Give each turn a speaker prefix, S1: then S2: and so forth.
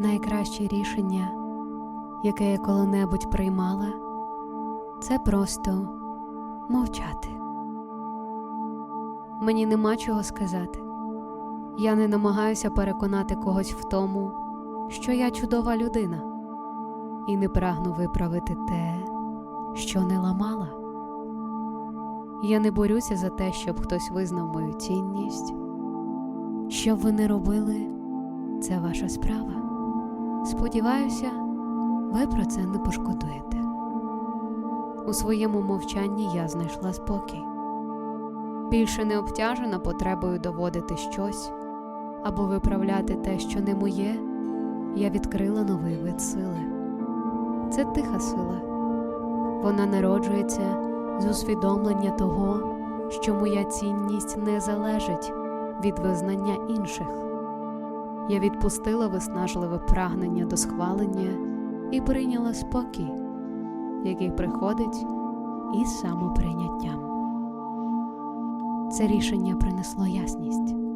S1: Найкраще рішення, яке я коли-небудь приймала, це просто мовчати. Мені нема чого сказати. Я не намагаюся переконати когось в тому, що я чудова людина, і не прагну виправити те, що не ламала. Я не борюся за те, щоб хтось визнав мою цінність. Що б ви не робили, це ваша справа. Сподіваюся, ви про це не пошкодуєте. У своєму мовчанні я знайшла спокій. Більше не обтяжена потребою доводити щось або виправляти те, що не моє, я відкрила новий вид сили. Це тиха сила. Вона народжується з усвідомлення того, що моя цінність не залежить від визнання інших. Я відпустила виснажливе прагнення до схвалення і прийняла спокій, який приходить із самоприйняттям. Це рішення принесло ясність.